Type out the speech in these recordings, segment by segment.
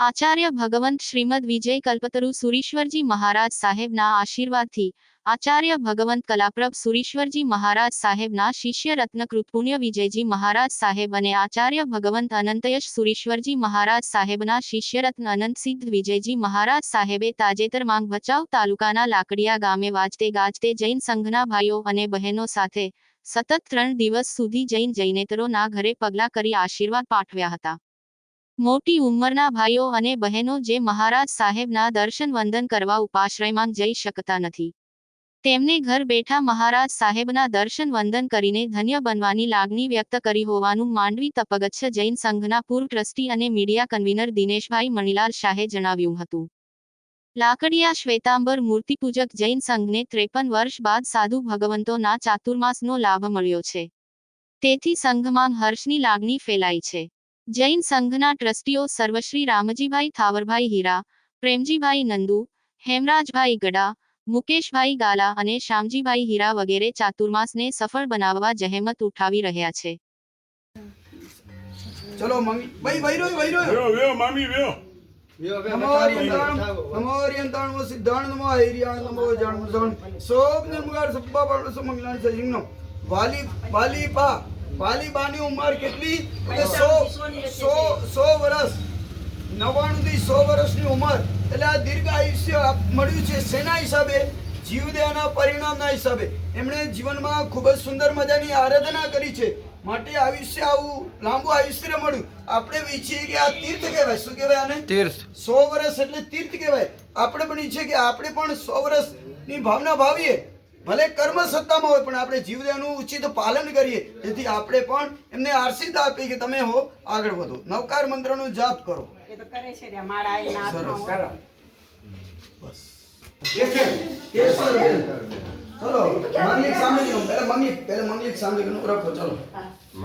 આચાર્ય ભગવંત શ્રીમદ વિજય કલ્પતરુ સુરીશ્વરજી મહારાજ સાહેબના આશીર્વાદથી આચાર્ય ભગવંત કલાપ્રભ સુરીશ્વરજી મહારાજ સાહેબના શિષ્ય રત્નકૃત પુણ્ય વિજયજી મહારાજ સાહેબ અને આચાર્ય ભગવંત અનંતયશ સુરીશ્વરજી મહારાજ સાહેબના શિષ્યરત્ન અનંત સિદ્ધ વિજયજી મહારાજ સાહેબે તાજેતરમાં ભચાઉ તાલુકાના લાકડિયા ગામે વાજતે ગાજતે જૈન સંઘના ભાઈઓ અને બહેનો સાથે સતત ત્રણ દિવસ સુધી જૈન જૈનેતરોના ઘરે પગલાં કરી આશીર્વાદ પાઠવ્યા હતા. મોટી ઉંમરના ભાઈઓ અને બહેનો જે મહારાજ સાહેબના દર્શન વંદન કરવા ઉપાશ્રયમાં જઈ શકતા નથી. તેમને ઘર બેઠા મહારાજ સાહેબના દર્શન વંદન કરીને ધન્ય બનવાની લાગણી વ્યક્ત કરી હોવાનું માંડવી તપગચ્છ જૈન સંઘના પૂર્વ ટ્રસ્ટી અને મીડિયા કન્વીનર દિનેશભાઈ મણીલાલ શાહે જણાવ્યું હતું. લાકડિયા શ્વેતાંબર મૂર્તિપૂજક જૈન સંઘને ત્રેપન વર્ષ બાદ સાધુ ભગવંતોના ચાતુર્માસનો લાભ મળ્યો છે. તેથી સંઘમાં હર્ષની લાગણી ફેલાઈ છે. જૈન સંઘના ટ્રસ્ટીઓ સર્વશ્રી રામજીભાઈ થાવરભાઈ હીરા પ્રેમજીભાઈ નંદુ હેમરાજભાઈ ગડા મુકેશભાઈ ગાલા અને શ્યામજીભાઈ હીરા વગેરે ચાતુર્માસને સફળ બનાવવા જહેમત ઉઠાવી રહ્યા છે. ચલો મંગી ભાઈ ભાઈ રહ્યો ભાઈ રહ્યો. વ્યો વ્યો વ્યો વાલી વાલી પા. વાલી બાની ઉંમર કેટલી? સો સો સો વર્ષ નવાણું થી સો વર્ષની ઉંમર. એટલે આ દીર્ઘ આયુષ્ય મળ્યું છે સેના હિસાબે? જીવદેહના પરિણામના હિસાબે. એમણે જીવનમાં ખૂબ જ સુંદર મજાની આરાધના કરી છે. માટે આયુષ્ય આવું લાંબુ આયુષ્ય મળ્યું. આપણે ઈચ્છીએ કે આ તીર્થ કહેવાય. શું કહેવાય આને? તીર્થ. સો વર્ષ એટલે તીર્થ કહેવાય. આપણે પણ ઈચ્છીએ કે આપણે પણ સો વર્ષની ભાવના ભાવીએ. ભલે કર્મ સત્તામાં હોય પણ આપણે જીવદયાનું ઉચિત પાલન કરીએ. જેથી આપણે પણ એમને આશીર્વાદ આપીએ કે તમે હો આગળ વધો. નવકાર મંત્રનો જાપ કરો. એ તો કરે છે રે મારા એના હાથમાં બસ. કેસર ચલો મંગલિક સામે પહેલા મંગલિક પહેલા મંગલિક સામે રાખો ચલો.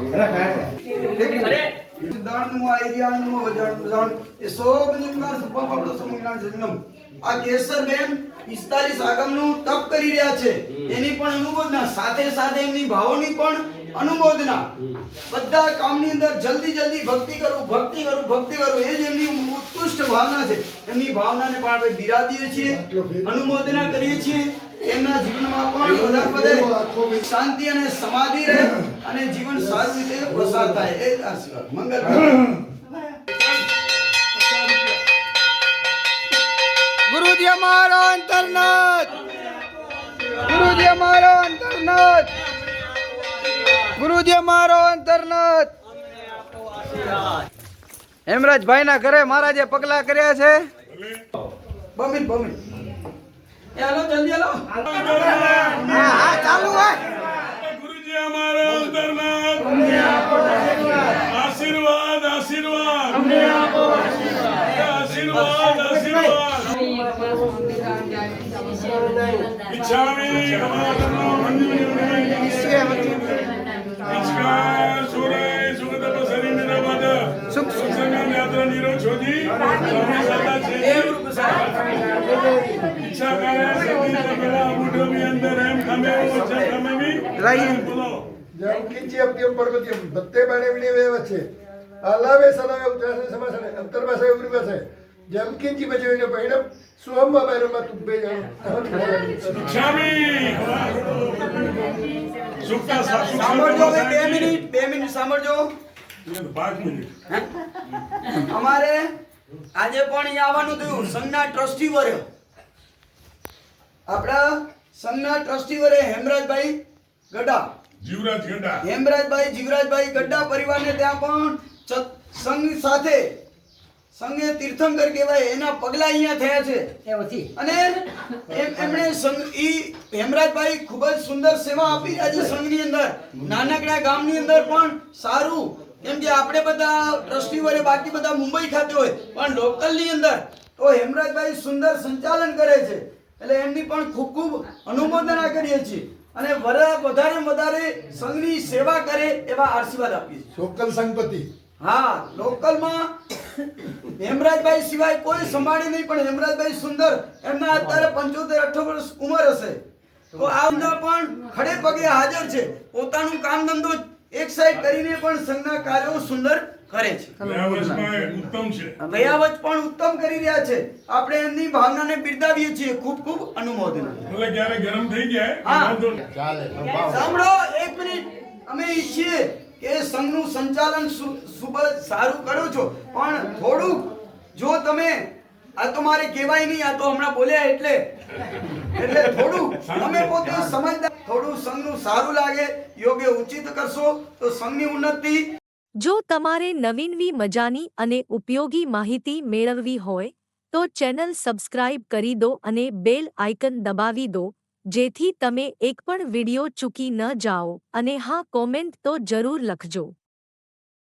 સિદ્ધાર્થનું આઈડિયાનું વજાણ વજાણ એ સો બિંદુકાર સુપા પાપડો સમગ્ર જન્મ આ કેસર બેન 45 આગમનું તપ કરી રહ્યા છે એની પણ અનુમોદના સાથે સાથે એમની ભાવોની પણ અનુમોદના બધા કામની અંદર જલ્દી જલ્દી ભક્તિ કરું ભક્તિ કરું ભક્તિ કરું એ જ એમની ઉત્કૃષ્ટ ભાવના છે એમની ભાવનાને પણ આપણે બિરાદીએ છીએ અનુમોદના કરીએ છીએ એમના જીવનમાં પણ વધારે વધારે શાંતિ અને સમાધિ રહે અને જીવન સારી રીતે પસાર થાય. એ જ આશીર્વાદ. મંગલ ગુરુજી અમારો અંતરનાથ ગુરુજી અમારો અંતરનાથ ગુરુજી અમારો અંતરનાથ હેમરાજભાઈ ના ઘરે મહારાજે પગલા કર્યા છે? બમીન બમિત એ હાલો જલ્દી હાલો. હા ચાલુ હોય. ગુરુજી અમારા અંતરનાથ. આશીર્વાદ. આશીર્વાદ આશીર્વાદ. આશીર્વાદ. ઈચ્છામી કમાતનો મંજૂરી અંદર એમ બી રાઈ. બોલો. જમકિંચી અપ્યમ પર્વત્યમ ભત્તે બાણે વિણીવે વચ્ચે આલાવે સલાવે ઉત્તરાસને સમાસને અંતર્ભાષા એવરી પાસે જમકિંચી બજવીને પૈણમ સુહમ્મા બૈરમા તુબ્બે જાણો. ઈચ્છામી સુખતા સાંભળજો બે મિનિટ બે મિનિટ સાંભળજો. અમારે આજે પણ અહીંયા આવવાનું થયું. સંઘના ટ્રસ્ટી વર્યો. આપણા સંઘના ટ્રસ્ટી વરે હેમરાજભાઈ ગડા જીવરાજ ગડા હેમરાજભાઈ જીવરાજભાઈ ગડા પરિવારને ત્યાં પણ સંઘ સાથે સંઘે તીર્થંકર કહેવાય એના પગલા અહીંયા થયા છે. અને એમ- એમણે સંઘ ઈ હેમરાજભાઈ ખૂબ જ સુંદર સેવા આપી રહ્યા છે સંઘની અંદર. નાનકડા ગામની અંદર પણ સારું. કેમ કે આપણે બધા ટ્રસ્ટી વડે બાકી બધા મુંબઈ ખાતે હોય પણ લોકલની અંદર તો હેમરાજભાઈ સુંદર સંચાલન કરે છે. એટલે એમની પણ ખૂબ ખૂબ અનુમોદના કરીએ છીએ. અને વર- વધારે વધારે સંઘની સેવા કરે એવા આશીર્વાદ આપીએ છીએ. લોકલ સંગપતિ હા લોકલમાં હેમરાજભાઈ સિવાય કોઈ સંભાળી નહીં પણ હેમરાજભાઈ સુંદર એમના અત્યારે પંચોતેર અઠ્ઠો વર્ષ ઉંમર હશે. તો આ અંદર પણ ખડે પગે હાજર છે. પોતાનું કામ ધંધો એક સાઈડ કરીને પણ સંઘના કાર્યો સુંદર કરે છે. ગયા ઉત્તમ છે. વયાવત પણ ઉત્તમ કરી રહ્યા છે. આપણે એમની ભાવનાને બિરદાવીએ છીએ. ખૂબ ખૂબ અનુમોદન. એટલે જ્યારે ગરમ થઈ જાય હા. સાંભળો એક મિનિટ. અમે ઈચ્છીએ કે સંઘનું સંચાલન સુ- ખૂબ સારું કરો છો. પણ થોડુંક જો તમે આ તો મારે કહેવાય નહીં આ તો હમણાં બોલ્યા એટલે. એટલે થોડું તમે પોતે સમજદાર થોડું સંઘનું સારું લાગે યોગ્ય ઉચિત કરશો તો સંઘની ઉન્નતિ. જો તમારે નવીનવી મજાની અને ઉપયોગી માહિતી મેળવવી હોય તો ચેનલ સબસ્ક્રાઇબ કરી દો અને બેલ આઇકન દબાવી દો જેથી તમે એક પણ વિડિયો ચૂકી ન જાઓ. અને હા કોમેન્ટ તો જરૂર લખજો.